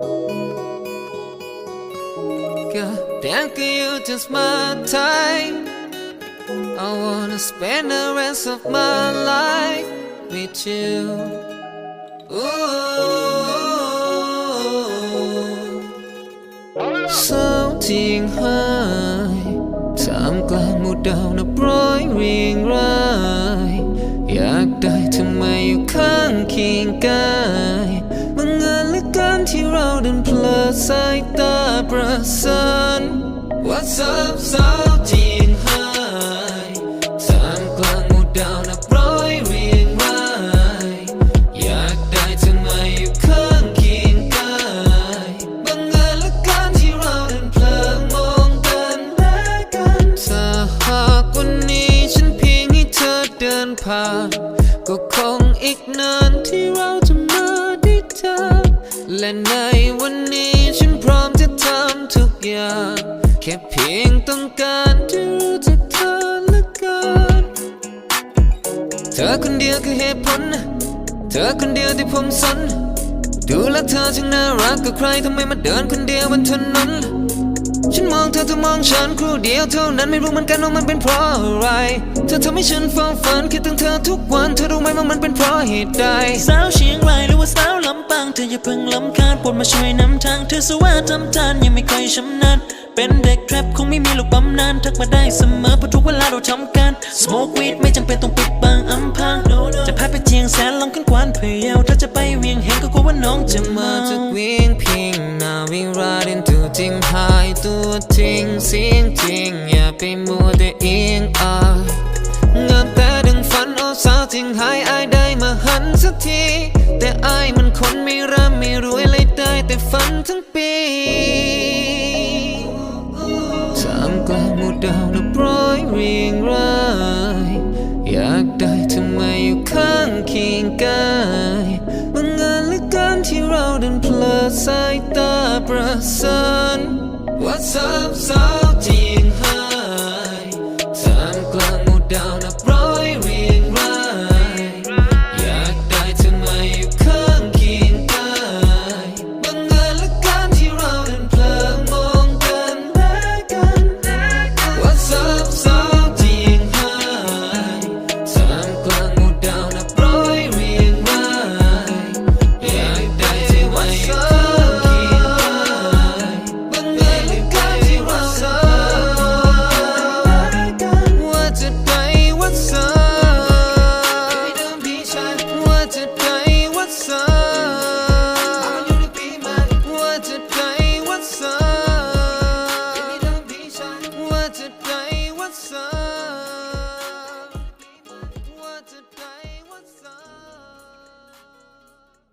Girl, thank you just my time. I wanna spend the rest of my life with you. Ooh. เศร้าจริงหายท่ามกลางหมู่ดาวนับร้อยเรียงราย อยากได้ทำไมอยู่ข้างเคียงกาย ที่เราเดินเพลอสายตาประสาน What's up สาวจีนหายท่ามกลางหมู่ดาวนับร้อยเรียงรายอยากได้เธอมาอยู่ข้างเคียงกายบังเอิญเหลือเกันที่เราเดินเพลอมองกันและกันถ้าหากวันนี้ฉันเพียงให้เธอเดินผ่าน ก็คงอีกนานที่เราจะมาได้เจอ และในวันนี้ฉันพร้อมจะทำทุกอย่าง แค่เพียงต้องการจะรู้จักเธอและกันเธอคนเดียวคือเหตุผล เธอคนเดียวที่ผมสน ดูแลเธอช่างน่ารักกับใครทำไมมาเดินคนเดียวบนถนน ฉันมองเธอเธอมองฉันครู่เดียวเท่านั้นไม่รู้เหมือนกันว่ามันเป็นเพราะอะไร เธอทำให้ฉันเฝ้าฝันคิดถึงเธอทุกวันเธอรู้ไหมว่ามันเป็นเพราะเหตุใดสาวเชียงรายหรือว่าสาวลำปางเธออย่าเพิ่งลำคาญโปรดมาช่วยนำทางเธอสว่าทำทานยังไม่ค่อยชำนาญเป็นเด็กแทรปคงไม่มีลูกบำนานทักมาได้เสมอเพราะทุกเวลาเราทำการ smoke weed ไม่จำเป็นต้องปิดบังอำพรางจะพาไปเชียงแสนลองขึ้นกวานเผยเยาถ้าจะไปเวียงแหงก็กลัวว่าน้องจะจะมามาจากเวียงพิง ตัวจริงเสียงจริง อย่าไปมัวแต่เอียงอางามแต่ดังฝันโอ้สาวจริงหายอายได้มาหันสักที แต่อายมันคนไม่ร่ำไม่รวยเลยได้แต่ฝันทั้งปีท่ามกลางหมู่ดาวนับร้อยเรียงรายอยากได้เธอมอยู่ข้างเคียงกายบังเอิญเหลือเกันที่เราเดินเพลอสายตาประสาน What's up สาวจี